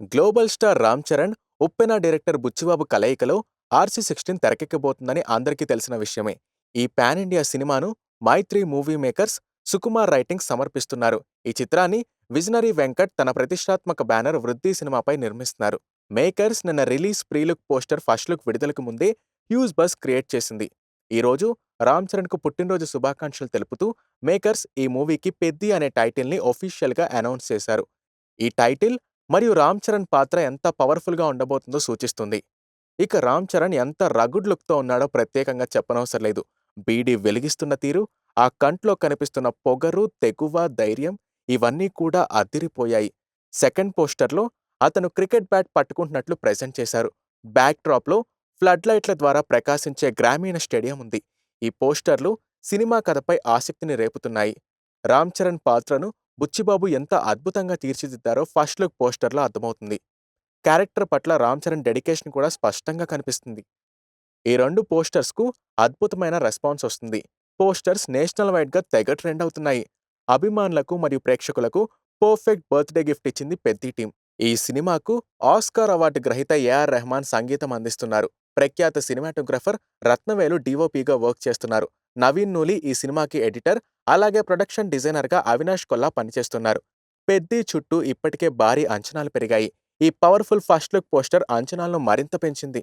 Global star Ram Charan, Uppena director Buchibabu కలయికలో RC sixteen తెరకెక్కబోతుందని అందరికీ తెలిసిన విషయమే. ఈ పాన్ ఇండియా సినిమాను Mythri movie makers, Sukumar writings సమర్పిస్తున్నారు. ఈ చిత్రాన్ని విజనరీ వెంకట్ తన ప్రతిష్టాత్మక బ్యానర్ వృద్ధి సినిమాపై నిర్మిస్తున్నారు. మేకర్స్ నిన్న release prelook poster first look విడుదలకు ముందే హ్యూజ్ బస్ క్రియేట్ చేసింది. ఈరోజు రామ్ చరణ్కు పుట్టినరోజు శుభాకాంక్షలు తెలుపుతూ మేకర్స్ ఈ మూవీకి పెద్ది అనే టైటిల్ని ఒఫీషియల్గా అనౌన్స్ చేశారు. ఈ టైటిల్ మరియు రామ్ చరణ్ పాత్ర ఎంత పవర్ఫుల్గా ఉండబోతుందో సూచిస్తుంది. ఇక రామ్ చరణ్ ఎంత రగుడ్ లుక్తో ఉన్నాడో ప్రత్యేకంగా చెప్పనవసరం లేదు. బీడీ వెలిగిస్తున్న తీరు, ఆ కంట్లో కనిపిస్తున్న పొగరు, తెగువ, ధైర్యం ఇవన్నీ కూడా అదిరిపోయాయి. సెకండ్ పోస్టర్లో అతను క్రికెట్ బ్యాట్ పట్టుకుంటున్నట్లు ప్రెజెంట్ చేశారు. బ్యాక్ డ్రాప్లో ఫ్లడ్ లైట్ల ద్వారా ప్రకాశించే గ్రామీణ స్టేడియం ఉంది. ఈ పోస్టర్లు సినిమా కథపై ఆసక్తిని రేపుతున్నాయి. రామ్ చరణ్ పాత్రను బుచ్చిబాబు ఎంత అద్భుతంగా తీర్చిదిద్దారో ఫస్ట్ లుక్ పోస్టర్లో అర్థమవుతుంది. క్యారెక్టర్ పట్ల రామ్ చరణ్ డెడికేషన్ కూడా స్పష్టంగా కనిపిస్తుంది. ఈ రెండు పోస్టర్స్కు అద్భుతమైన రెస్పాన్స్ వస్తుంది. పోస్టర్స్ నేషనల్ వైడ్గా తెగ ట్రెండ్ అవుతున్నాయి. అభిమానులకు మరియు ప్రేక్షకులకు పర్ఫెక్ట్ బర్త్డే గిఫ్ట్ ఇచ్చింది పెద్ది టీం. ఈ సినిమాకు ఆస్కార్ అవార్డు గ్రహీత ఏఆర్ రెహమాన్ సంగీతం అందిస్తున్నారు. ప్రఖ్యాత సినిమాటోగ్రఫర్ రత్నవేలు డీఓపీగా వర్క్ చేస్తున్నారు. నవీన్ నూలి ఈ సినిమాకి ఎడిటర్, అలాగే ప్రొడక్షన్ డిజైనర్గా అవినాష్ కొల్లా పనిచేస్తున్నారు. పెద్ది చుట్టూ ఇప్పటికే భారీ అంచనాలు పెరిగాయి. ఈ పవర్ఫుల్ ఫస్ట్ లుక్ పోస్టర్ అంచనాలను మరింత పెంచింది.